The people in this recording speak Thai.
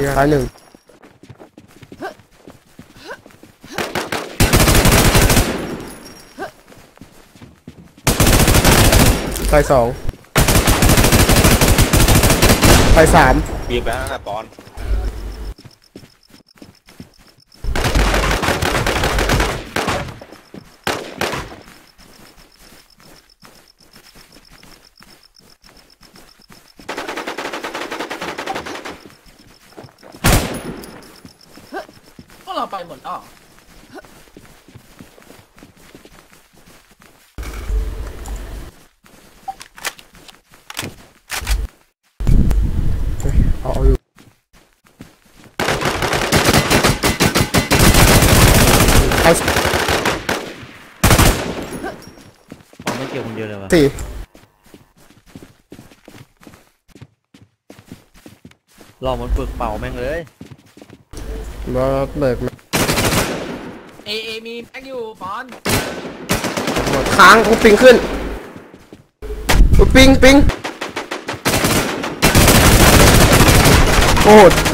มีตายหนึ่งตายสองตายสามบีบไปตั้งแต่ปอน เราไปหมดอ้อเอาเอาอยู่ตายผมไม่เกี่ยวคนเดียวเลยวะสี่รอมันฝึกเป่าแม่งเลย บอสเบิกมาเอเอมีแม็กอยู่ปอนหมดค้างกูปิงขึ้นกูปิงปิงโอ้โห